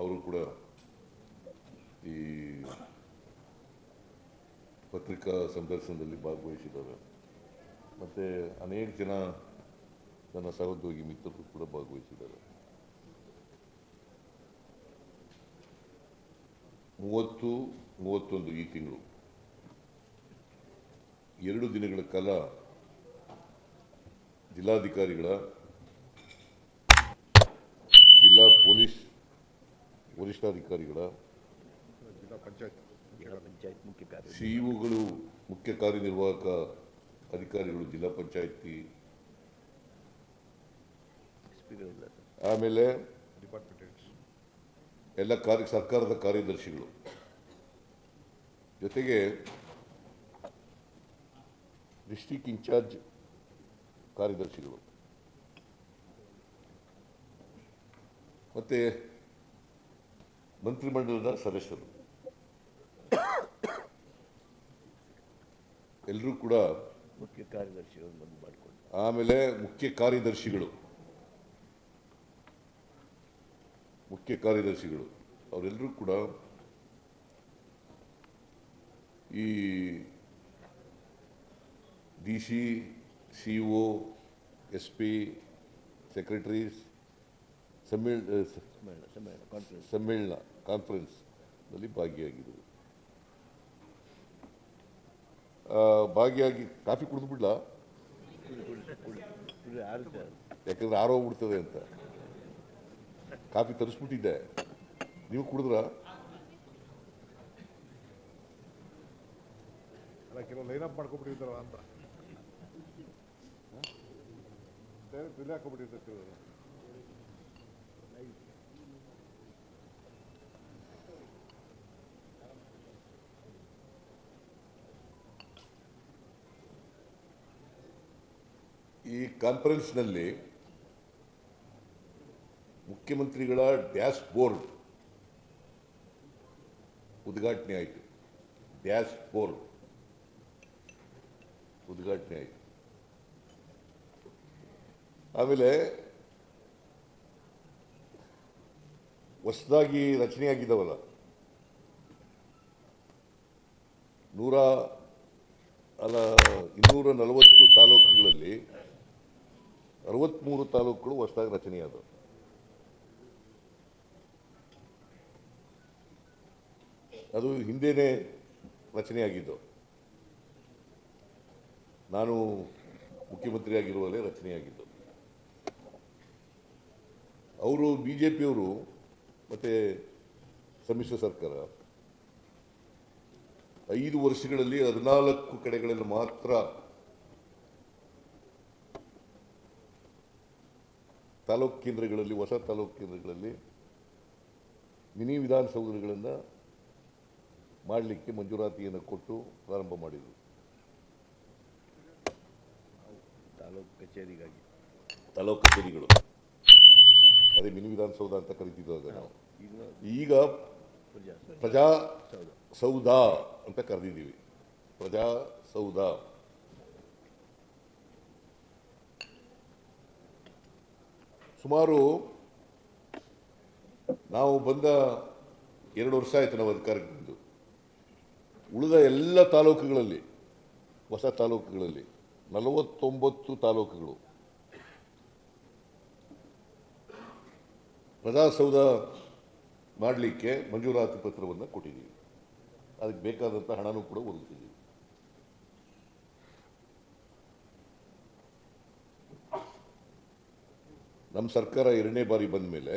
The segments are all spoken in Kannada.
ಅವರು ಕೂಡ ಈ ಪತ್ರಿಕಾ ಸಂದರ್ಶನದಲ್ಲಿ ಭಾಗವಹಿಸಿದ್ದಾರೆ. ಮತ್ತು ಅನೇಕ ಜನ ನನ್ನ ಸಹೋದ್ಯೋಗಿ ಮಿತ್ರರು ಕೂಡ ಭಾಗವಹಿಸಿದ್ದಾರೆ. ಮೂವತ್ತು, ಮೂವತ್ತೊಂದು ಈ ತಿಂಗಳು. ಎರಡು ದಿನಗಳ ಕಾಲ ಜಿಲ್ಲಾಧಿಕಾರಿಗಳ, ಜಿಲ್ಲಾ ಪೊಲೀಸ್ ವರಿಷ್ಠಾಧಿಕಾರಿಗಳ ಜಿಲ್ಲಾ ಪಂಚಾಯತ್ ಪಂಚಾಯತ್ ಮುಖ್ಯ ಸಿಇಒಗಳು ಮುಖ್ಯ ಕಾರ್ಯನಿರ್ವಾಹಕ ಅಧಿಕಾರಿಗಳು ಜಿಲ್ಲಾ ಪಂಚಾಯತಿ. ಆಮೇಲೆ ಎಲ್ಲ ಕಾರ್ಯ ಸರ್ಕಾರದ ಕಾರ್ಯದರ್ಶಿಗಳು. ಜೊತೆಗೆ ಡಿಸ್ಟಿಕ್ ಇನ್ಚಾರ್ಜ್ ಕಾರ್ಯದರ್ಶಿಗಳು. ಮತ್ತೆ ಮಂತ್ರಿಮಂಡಲದ ಸದಸ್ಯರು. ಎಲ್ಲರೂ ಕೂಡ ಮುಖ್ಯ ಕಾರ್ಯದರ್ಶಿಗಳು ಮಾಡಿಕೊಂಡು. ಆಮೇಲೆ ಮುಖ್ಯ ಕಾರ್ಯದರ್ಶಿಗಳು. ಮುಖ್ಯ ಕಾರ್ಯದರ್ಶಿಗಳು. ಅವರೆಲ್ಲರೂ ಕೂಡ ಈ D C C O S P secretaries ಸಮ್ಮೇಳ ಸಮ್ಮೇಳನ ಸಮ್ಮೇಳನ. ಕಾನ್ಫರೆನ್ಸ್ನಲ್ಲಿ ಭಾಗಿಯಾಗಿದ್ದರು. ಭಾಗಿಯಾಗಿ ಕಾಫಿ ಕುಡಿದು ಬಿಡ್ಲಾ? ಯಾಕಂದ್ರೆ ಆರೋ ಬಿಡ್ತದೆ. ಅಂತ. ಕಾಫಿ ತರಿಸ್ಬಿಟ್ಟಿದ್ದೆ. ನೀವು ಕುಡಿದ್ರ? ಕೆಲವು ಲೈನ್ ಅಪ್ ಮಾಡ್ಕೊಂಡ್ಬಿಟ್ಟಿರ್ತಾರ ಅಂತ. ಡೈರೆಕ್ಟ್ ಈ ಕಾನ್ಫರೆನ್ಸ್ನಲ್ಲಿ ಮುಖ್ಯಮಂತ್ರಿಗಳ ಡ್ಯಾಶ್ ಬೋರ್ಡ್ ಉದ್ಘಾಟನೆ ಆಯಿತು. ಡ್ಯಾಶ್ ಬೋರ್ಡ್ ಉದ್ಘಾಟನೆ ಆಯಿತು. ಆಮೇಲೆ ಹೊಸದಾಗಿ ರಚನೆಯಾಗಿದ್ದಾವಲ್ಲ, ನೂರ ಅಲ್ಲ, ಇನ್ನೂರ ನಲವತ್ತು ತಾಲೂಕುಗಳಲ್ಲಿ ಅರವತ್ತ್ಮೂರು ತಾಲೂಕುಗಳು ಹೊಸದಾಗಿ ರಚನೆಯಾದವು ಅದು. ಹಿಂದೇನೆ ರಚನೆಯಾಗಿದ್ದು ನಾನು ಮುಖ್ಯಮಂತ್ರಿಯಾಗಿರುವಲ್ಲೇ ರಚನೆಯಾಗಿದ್ದು ಅವರು ಬಿ ಜೆ ಪಿಯವರು ಮತ್ತು ಸಮ್ಮಿಶ್ರ ಸರ್ಕಾರ. ಐದು ವರ್ಷಗಳಲ್ಲಿ ಹದಿನಾಲ್ಕು ಕಡೆಗಳಲ್ಲಿ ಮಾತ್ರ ತಾಲೂಕು ಕೇಂದ್ರಗಳಲ್ಲಿ ಹೊಸ ತಾಲೂಕು ಕೇಂದ್ರಗಳಲ್ಲಿ ಮಿನಿ ವಿಧಾನಸೌಧಗಳನ್ನು ಮಾಡಲಿಕ್ಕೆ ಮಂಜೂರಾತಿಯನ್ನು ಕೊಟ್ಟು ಪ್ರಾರಂಭ ಮಾಡಿದರು. ತಾಲೂಕು ಕಚೇರಿಗಾಗಿ. ತಾಲೂಕು ಕಚೇರಿಗಳು. ಅದೇ ಮಿನಿ ವಿಧಾನಸೌಧ ಅಂತ ಕರಿತಿದ್ದಾಗ ನಾವು. ಈಗ ಪ್ರಜಾ ಸೌಧ ಅಂತ ಕರೆದಿದ್ದೀವಿ. ಪ್ರಜಾ ಸೌಧ ಸುಮಾರು ನಾವು ಬಂದ ಎರಡು ವರ್ಷ ಆಯಿತು ನಾವು ಅಧಿಕಾರಕ್ಕೆ ಬಂದು. ಉಳಿದ ಎಲ್ಲ ತಾಲೂಕುಗಳಲ್ಲಿ, ಹೊಸ ತಾಲೂಕುಗಳಲ್ಲಿ, ನಲವತ್ತೊಂಬತ್ತು ತಾಲೂಕುಗಳು. ಪ್ರಜಾಸೌಧ ಮಾಡಲಿಕ್ಕೆ ಮಂಜೂರಾತಿ ಪತ್ರವನ್ನು ಕೊಟ್ಟಿದ್ದೀವಿ. ಅದಕ್ಕೆ ಬೇಕಾದಂಥ ಹಣನೂ ಕೂಡ ಒದಗಿಸಿದ್ದೀವಿ. ನಮ್ಮ ಸರ್ಕಾರ ಎರಡನೇ ಬಾರಿ ಬಂದ ಮೇಲೆ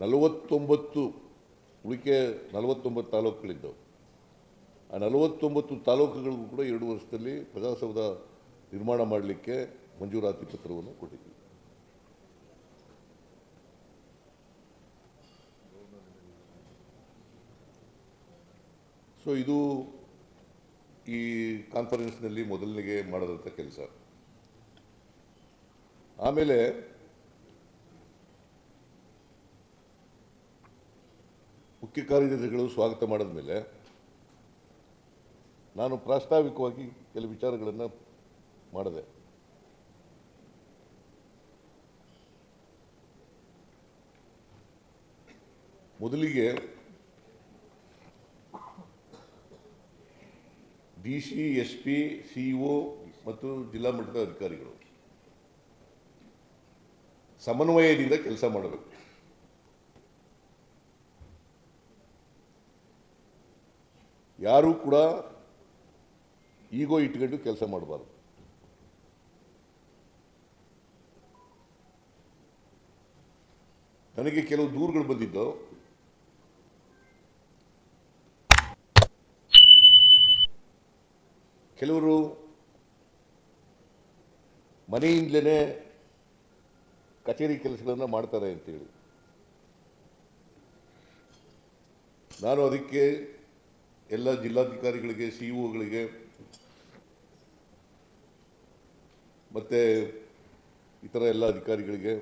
ನಲವತ್ತೊಂಬತ್ತು ಉಳಿಕೆ ನಲವತ್ತೊಂಬತ್ತು ತಾಲೂಕುಗಳಿದ್ದವು. ಆ ನಲವತ್ತೊಂಬತ್ತು ತಾಲೂಕುಗಳಿಗೂ ಕೂಡ ಎರಡು ವರ್ಷದಲ್ಲಿ ಪ್ರಜಾಸೌಧ ನಿರ್ಮಾಣ ಮಾಡಲಿಕ್ಕೆ ಮಂಜೂರಾತಿ ಪತ್ರವನ್ನು ಕೊಟ್ಟಿದ್ವಿ. ಸೊ ಇದು ಈ ಕಾನ್ಫರೆನ್ಸ್ನಲ್ಲಿ ಮೊದಲನಿಗೆ ಮಾಡದಂಥ ಕೆಲಸ. ಆಮೇಲೆ ಮುಖ್ಯ ಕಾರ್ಯದರ್ಶಿಗಳು ಸ್ವಾಗತ ಮಾಡಿದ ಮೇಲೆ ನಾನು ಪ್ರಾಸ್ತಾವಿಕವಾಗಿ ಕೆಲವು ವಿಚಾರಗಳನ್ನು ಮಾಡಿದೆ. ಮೊದಲಿಗೆ D C, S P CEO ಮತ್ತು ಜಿಲ್ಲಾ ಮಟ್ಟದ ಅಧಿಕಾರಿಗಳು. ಸಮನ್ವಯದಿಂದ ಕೆಲಸ ಮಾಡಬೇಕು. ಯಾರೂ ಕೂಡ ಈಗೋ ಇಟ್ಕೊಂಡು ಕೆಲಸ ಮಾಡಬಾರ್ದು. ನನಗೆ ಕೆಲವು ದೂರುಗಳು ಬಂದಿದ್ದು, ಕೆಲವರು ಮನೆಯಿಂದಲೇ ಕಚೇರಿ ಕೆಲಸಗಳನ್ನು ಮಾಡ್ತಾರೆ ಅಂತೇಳಿ. ನಾನು ಅದಕ್ಕೆ ಎಲ್ಲ ಜಿಲ್ಲಾಧಿಕಾರಿಗಳಿಗೆ ಸಿ ಒಗಳಿಗೆ ಮತ್ತು ಇತರ ಎಲ್ಲ ಅಧಿಕಾರಿಗಳಿಗೆ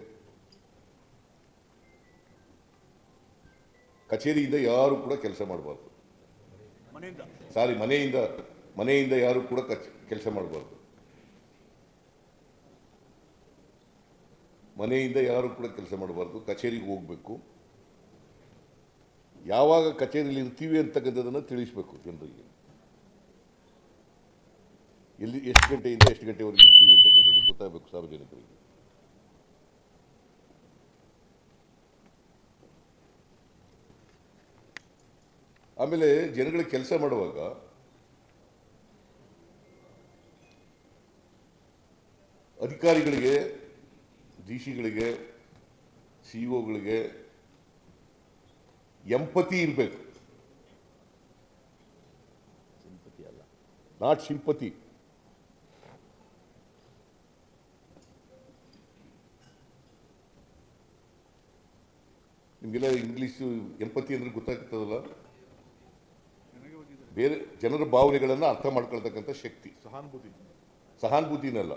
ಕಚೇರಿಯಿಂದ ಯಾರು ಕೂಡ ಕೆಲಸ ಮಾಡಬಾರ್ದು. ಸಾರಿ ಮನೆಯಿಂದ ಮನೆಯಿಂದ ಯಾರು ಕೂಡ ಕೆಲಸ ಮಾಡಬಾರ್ದು. ಮನೆಯಿಂದ ಯಾರು ಕೂಡ ಕೆಲಸ ಮಾಡಬಾರ್ದು, ಕಚೇರಿಗೆ ಹೋಗಬೇಕು. ಯಾವಾಗ ಕಚೇರಿಯಲ್ಲಿ ಇರ್ತೀವಿ ಅಂತಕ್ಕಂಥದ್ದನ್ನು ತಿಳಿಸ್ಬೇಕು ಜನರಿಗೆ. ಎಲ್ಲಿ ಎಷ್ಟು ಗಂಟೆಯಿಂದ ಎಷ್ಟು ಗಂಟೆವರೆಗೆ ಇರ್ತೀವಿ ಅಂತಕ್ಕಂಥದ್ದು ಗೊತ್ತಾಗಬೇಕು ಸಾರ್ವಜನಿಕರಿಗೆ. ಆಮೇಲೆ ಜನಗಳಿಗೆ ಕೆಲಸ ಮಾಡುವಾಗ ಅಧಿಕಾರಿಗಳಿಗೆ ಡಿ ಸಿಗಳಿಗೆ ಸಿ ಒಗಳಿಗೆ ಎಂಪತಿ ಇರಬೇಕು. ಸಿಂಪತಿ ಅಲ್ಲ. Not sympathy. ನಿಮಗೆಲ್ಲ ಇಂಗ್ಲೀಷು ಎಂಪತಿ ಅಂದ್ರೆ ಗೊತ್ತಾಗ್ತದಲ್ಲ? ಬೇರೆ ಜನರ ಭಾವನೆಗಳನ್ನು ಅರ್ಥ ಮಾಡ್ಕೊಳ್ತಕ್ಕಂಥ ಶಕ್ತಿ. ಸಹಾನುಭೂತಿ. ಸಹಾನುಭೂತಿನಲ್ಲ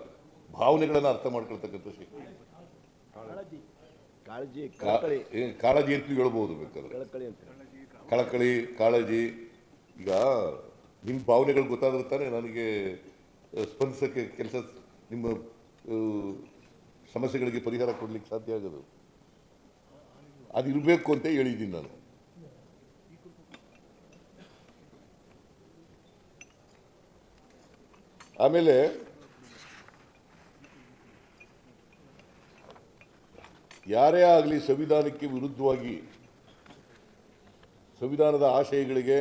ಭಾವನೆಗಳನ್ನು ಅರ್ಥ ಮಾಡ್ಕೊಳ್ತಕ್ಕಂಥ ಶಕ್ತಿ. ಕಾಳಜಿ. ಕಳಕಳಿ. ಅಂತ ಹೇಳ್ಬೋದು ಬೇಕಾದ್ರೆ. ಕಳಕಳಿ ಅಂತ ಕಳಕಳಿ ಕಾಳಜಿ. ಈಗ ನಿಮ್ಮ ಭಾವನೆಗಳು ಗೊತ್ತಾದ್ರೆ ತಾನೇ ನನಗೆ ಸ್ಪಂದಿಸೋಕ್ಕೆ ಕೆಲಸ ನಿಮ್ಮ ಸಮಸ್ಯೆಗಳಿಗೆ ಪರಿಹಾರ ಕೊಡ್ಲಿಕ್ಕೆ ಸಾಧ್ಯ ಆಗೋದು. ಅದು ಇರಬೇಕು ಅಂತ ಹೇಳಿದ್ದೀನಿ ನಾನು. ಆಮೇಲೆ ಯಾರೇ ಆಗಲಿ ಸಂವಿಧಾನಕ್ಕೆ ವಿರುದ್ಧವಾಗಿ ಸಂವಿಧಾನದ ಆಶಯಗಳಿಗೆ,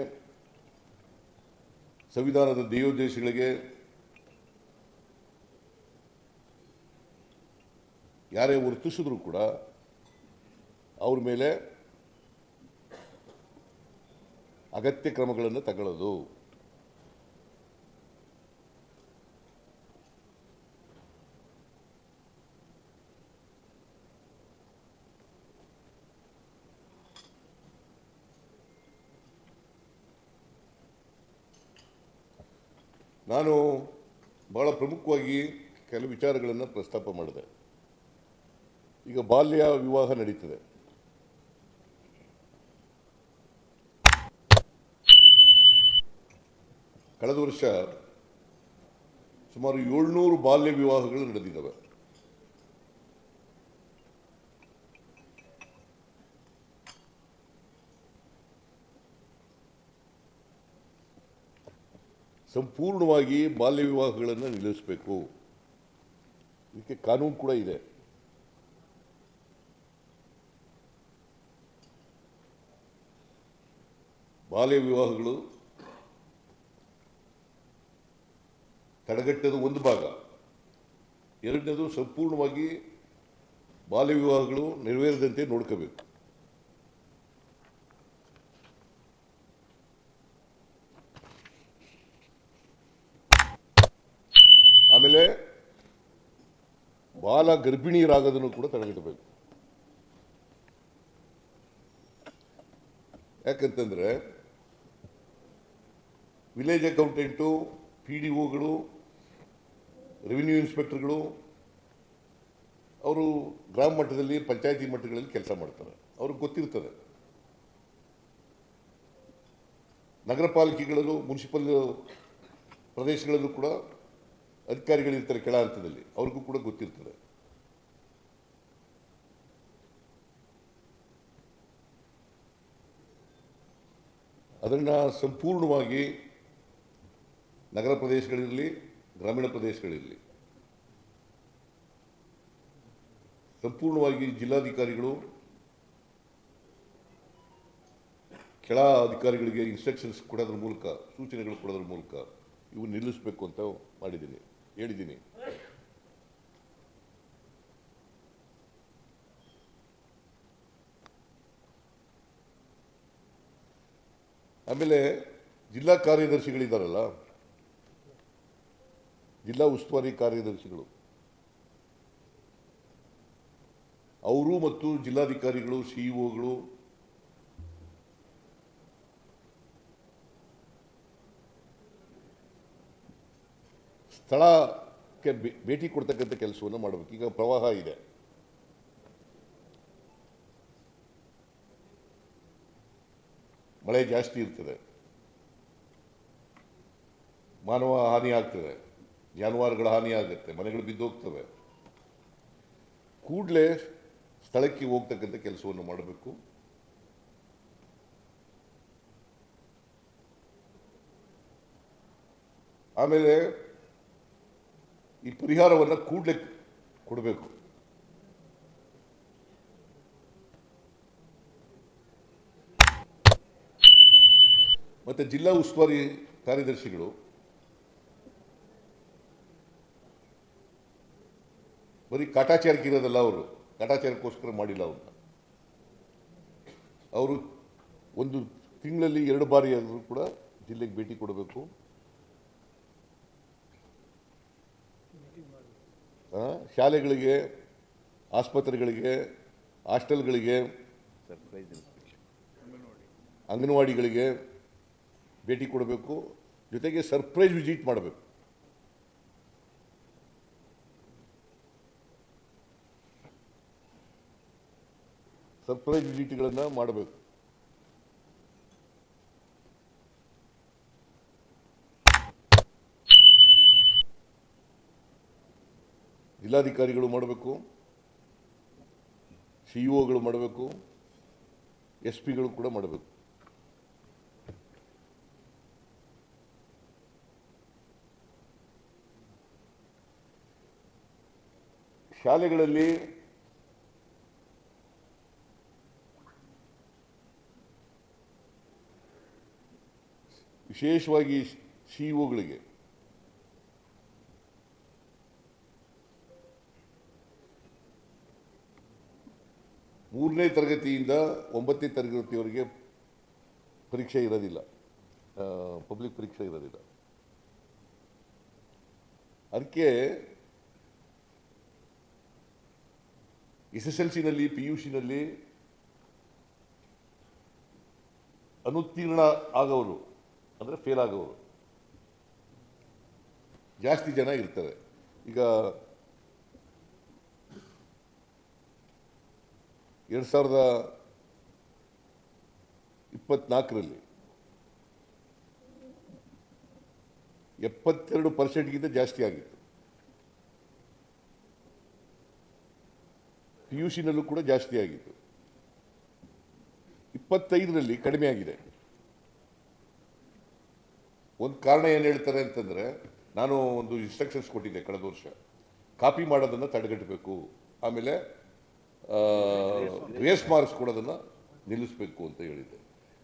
ಸಂವಿಧಾನದ ಧ್ಯೇಯೋದ್ದೇಶಗಳಿಗೆ ಯಾರೇ ವರ್ತಿಸಿದ್ರು ಕೂಡ ಅವ್ರ ಮೇಲೆ ಅಗತ್ಯ ಕ್ರಮಗಳನ್ನು ತಗೊಳ್ಳೋದು. ನಾನು ಬಹಳ ಪ್ರಮುಖವಾಗಿ ಕೆಲವು ವಿಚಾರಗಳನ್ನು ಪ್ರಸ್ತಾಪ ಮಾಡಿದೆ. ಈಗ ಬಾಲ್ಯ ವಿವಾಹ ನಡೀತದೆ. ಕಳೆದ ವರ್ಷ ಸುಮಾರು ಏಳ್ನೂರು ಬಾಲ್ಯ ವಿವಾಹಗಳು ನಡೆದಿದ್ದಾವೆ. ಸಂಪೂರ್ಣವಾಗಿ ಬಾಲ್ಯ ವಿವಾಹಗಳನ್ನು ನಿಲ್ಲಿಸಬೇಕು. ಇದಕ್ಕೆ ಕಾನೂನು ಕೂಡ ಇದೆ. ಬಾಲ್ಯ ವಿವಾಹಗಳು ತಡೆಗಟ್ಟೋದು ಒಂದು ಭಾಗ. ಎರಡನೇದು ಸಂಪೂರ್ಣವಾಗಿ ಬಾಲ್ಯ ವಿವಾಹಗಳು ನೆರವೇರದಂತೆ ನೋಡ್ಕೋಬೇಕು. ಆಮೇಲೆ ಬಾಲ ಗರ್ಭಿಣಿಯರಾಗೋದನ್ನು ಕೂಡ ತಡೆಗಟ್ಟಬೇಕು. ಯಾಕಂತಂದರೆ ವಿಲೇಜ್ ಅಕೌಂಟೆಂಟು, ಪಿ ಡಿ ಒಗಳು, ರೆವಿನ್ಯೂ ಇನ್ಸ್ಪೆಕ್ಟರ್ಗಳು, ಅವರು ಗ್ರಾಮ ಮಟ್ಟದಲ್ಲಿ, ಪಂಚಾಯತಿ ಮಟ್ಟಗಳಲ್ಲಿ ಕೆಲಸ ಮಾಡ್ತಾರೆ. ಅವ್ರಿಗೆ ಗೊತ್ತಿರ್ತದೆ. ನಗರ ಪಾಲಿಕೆಗಳಲ್ಲೂ ಮುನ್ಸಿಪಲ್ ಪ್ರದೇಶಗಳಲ್ಲೂ ಕೂಡ ಅಧಿಕಾರಿಗಳಿರ್ತಾರೆ ಕೆಳ ಹಂತದಲ್ಲಿ. ಅವ್ರಿಗೂ ಕೂಡ ಗೊತ್ತಿರ್ತದೆ. ಅದನ್ನು ಸಂಪೂರ್ಣವಾಗಿ ನಗರ ಪ್ರದೇಶಗಳಿರಲಿ, ಗ್ರಾಮೀಣ ಪ್ರದೇಶಗಳಿರಲಿ. ಸಂಪೂರ್ಣವಾಗಿ ಜಿಲ್ಲಾಧಿಕಾರಿಗಳು, ಕೆಳ ಅಧಿಕಾರಿಗಳಿಗೆ ಇನ್ಸ್ಟ್ರಕ್ಷನ್ಸ್ ಕೊಡೋದ್ರ ಮೂಲಕ, ಸೂಚನೆಗಳು ಕೊಡೋದ್ರ ಮೂಲಕ ಇವು ನಿಲ್ಲಿಸಬೇಕು ಅಂತ ಮಾಡಿದ್ದೀನಿ. ಹೇಳಿದ್ದೀನಿ. ಆಮೇಲೆ ಜಿಲ್ಲಾ ಕಾರ್ಯದರ್ಶಿಗಳಿದ್ದಾರಲ್ಲ ಜಿಲ್ಲಾ ಉಸ್ತುವಾರಿ ಕಾರ್ಯದರ್ಶಿಗಳು ಅವರು ಮತ್ತು ಜಿಲ್ಲಾಧಿಕಾರಿಗಳು ಸಿಇಒಗಳು ಸ್ಥಳಕ್ಕೆ ಭೇಟಿ ಕೊಡ್ತಕ್ಕಂಥ ಕೆಲಸವನ್ನು ಮಾಡಬೇಕು. ಈಗ ಪ್ರವಾಹ ಇದೆ. ಮಳೆ ಜಾಸ್ತಿ ಇರ್ತದೆ. ಮಾನವ ಹಾನಿ ಆಗ್ತದೆ. ಜಾನುವಾರುಗಳ ಹಾನಿ ಆಗುತ್ತೆ. ಮನೆಗಳು ಬಿದ್ದೋಗ್ತವೆ ಕೂಡಲೇ ಸ್ಥಳಕ್ಕೆ ಹೋಗ್ತಕ್ಕಂಥ ಕೆಲಸವನ್ನು ಮಾಡಬೇಕು. ಆಮೇಲೆ ಈ ಪರಿಹಾರವನ್ನು ಕೂಡಲೇ ಕೊಡಬೇಕು. ಮತ್ತು ಜಿಲ್ಲಾ ಉಸ್ತುವಾರಿ ಕಾರ್ಯದರ್ಶಿಗಳು, ಬರೀ ಕಾಟಾಚಾರಕ್ಕೆ ಇರೋದಲ್ಲ ಅವರು, ಕಾಟಾಚಾರಕ್ಕೋಸ್ಕರ ಮಾಡಿಲ್ಲ ಅವ್ರನ್ನ ಅವರು ಒಂದು ತಿಂಗಳಲ್ಲಿ ಎರಡು ಬಾರಿ ಆದರೂ ಕೂಡ ಜಿಲ್ಲೆಗೆ ಭೇಟಿ ಕೊಡಬೇಕು ಆ, ಶಾಲೆಗಳಿಗೆ ಆಸ್ಪತ್ರೆಗಳಿಗೆ ಹಾಸ್ಟೆಲ್ಗಳಿಗೆ ಅಂಗನವಾಡಿಗಳಿಗೆ ಭೇಟಿ ಕೊಡಬೇಕು ಜೊತೆಗೆ ಸರ್ಪ್ರೈಸ್ ವಿಸಿಟ್ ಮಾಡಬೇಕು. ಸರ್ಪ್ರೈಸ್ ವಿಸಿಟ್ಗಳನ್ನು ಮಾಡಬೇಕು. ಜಿಲ್ಲಾಧಿಕಾರಿಗಳು ಮಾಡಬೇಕು ಸಿ ಇ ಮಾಡಬೇಕು ಎಸ್ ಪಿಗಳು ಕೂಡ ಮಾಡಬೇಕು. ಶಾಲೆಗಳಲ್ಲಿ ವಿಶೇಷವಾಗಿ ಸಿಇಒಗಳಿಗೆ ಮೂರನೇ ತರಗತಿಯಿಂದ ಒಂಬತ್ತನೇ ತರಗತಿಯವರಿಗೆ ಪರೀಕ್ಷೆ ಇರೋದಿಲ್ಲ. ಪಬ್ಲಿಕ್ ಪರೀಕ್ಷೆ ಇರೋದಿಲ್ಲ. ಅದಕ್ಕೆ ಎಸ್ ಎಸ್ ಎಲ್ ಸಿನಲ್ಲಿ, ಪಿ ಯು ಸಿನಲ್ಲಿ ಅನುತ್ತೀರ್ಣ ಆಗೋರು ಅಂದರೆ ಫೇಲ್ ಆಗೋರು ಜಾಸ್ತಿ ಜನ ಇರ್ತಾರೆ. ಈಗ ಎರಡು ಸಾವಿರದ ಇಪ್ಪತ್ನಾಲ್ಕರಲ್ಲಿ ಎಪ್ಪತ್ತೆರಡು ಪರ್ಸೆಂಟ್ಗಿಂತ ಜಾಸ್ತಿ ಆಗಿತ್ತು. ಪಿ ಯು ಸಿನಲ್ಲೂ ಕೂಡ ಜಾಸ್ತಿ ಆಗಿತ್ತು. ಇಪ್ಪತ್ತೈದರಲ್ಲಿ ಕಡಿಮೆ ಆಗಿದೆ. ಒಂದು ಕಾರಣ ಏನು ಹೇಳ್ತಾರೆ ಅಂತಂದರೆ, ನಾನು ಒಂದು ಇನ್ಸ್ಟ್ರಕ್ಷನ್ಸ್ ಕೊಟ್ಟಿದ್ದೆ ಕಳೆದ ವರ್ಷ. ಕಾಪಿ ಮಾಡೋದನ್ನು ತಡೆಗಟ್ಟಬೇಕು. ಆಮೇಲೆ ರೇಸ್ ಮಾರ್ಕ್ಸ್ ಕೊಡೋದನ್ನು ನಿಲ್ಲಿಸಬೇಕು ಅಂತ ಹೇಳಿದ್ದೆ.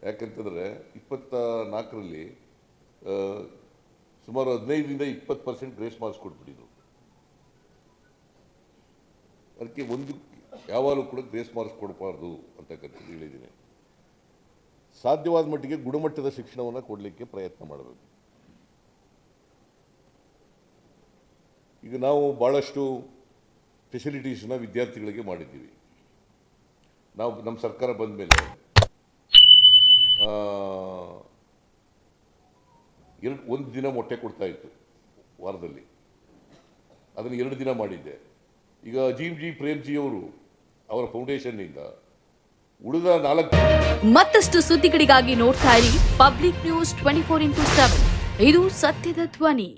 ಯಾಕಂತಂದರೆ ಇಪ್ಪತ್ತ ನಾಲ್ಕರಲ್ಲಿ ಸುಮಾರು ಹದಿನೈದರಿಂದ ಇಪ್ಪತ್ತು ಪರ್ಸೆಂಟ್ ಗ್ರೇಸ್ ಮಾರ್ಕ್ಸ್ ಕೊಟ್ಬಿಟ್ಟಿದ್ರು ಅದಕ್ಕೆ ಒಂದು, ಯಾವಾಗಲೂ ಕೂಡ ಗ್ರೇಸ್ ಮಾರ್ಕ್ಸ್ ಕೊಡಬಾರ್ದು ಅಂತಕ್ಕಂಥ ಹೇಳಿದ್ದೀನಿ. ಸಾಧ್ಯವಾದ ಮಟ್ಟಿಗೆ ಗುಣಮಟ್ಟದ ಶಿಕ್ಷಣವನ್ನು ಕೊಡಲಿಕ್ಕೆ ಪ್ರಯತ್ನ ಮಾಡಬೇಕು. ಈಗ ನಾವು ಭಾಳಷ್ಟು ಫೆಸಿಲಿಟೀಸ್ನ ವಿದ್ಯಾರ್ಥಿಗಳಿಗೆ ಮಾಡಿದ್ದೀವಿ. ನಾವು ನಮ್ಮ ಸರ್ಕಾರ ಬಂದ ಮೇಲೆ ಎರಡು, ಒಂದು ದಿನ ಮೊಟ್ಟೆ ಕೊಡ್ತಾ ಇತ್ತು ವಾರದಲ್ಲಿ. ಅದನ್ನು ಎರಡು ದಿನ ಮಾಡಿದ್ದೆ. ಈಗ ಅಜೀಮ್ ಜಿ ಪ್ರೇಮ್ಜಿ ಅವರು ಅವರ ಫೌಂಡೇಶನ್ನಿಂದ ಉಳಿದ ನಾಲ್ಕು ಮತ್ತಷ್ಟು ಸುದ್ದಿಗಳಿಗಾಗಿ ನೋಡ್ತಾ ಇರಿ public news twenty four into seven ಇದು ಸತ್ಯದ ಧ್ವನಿ.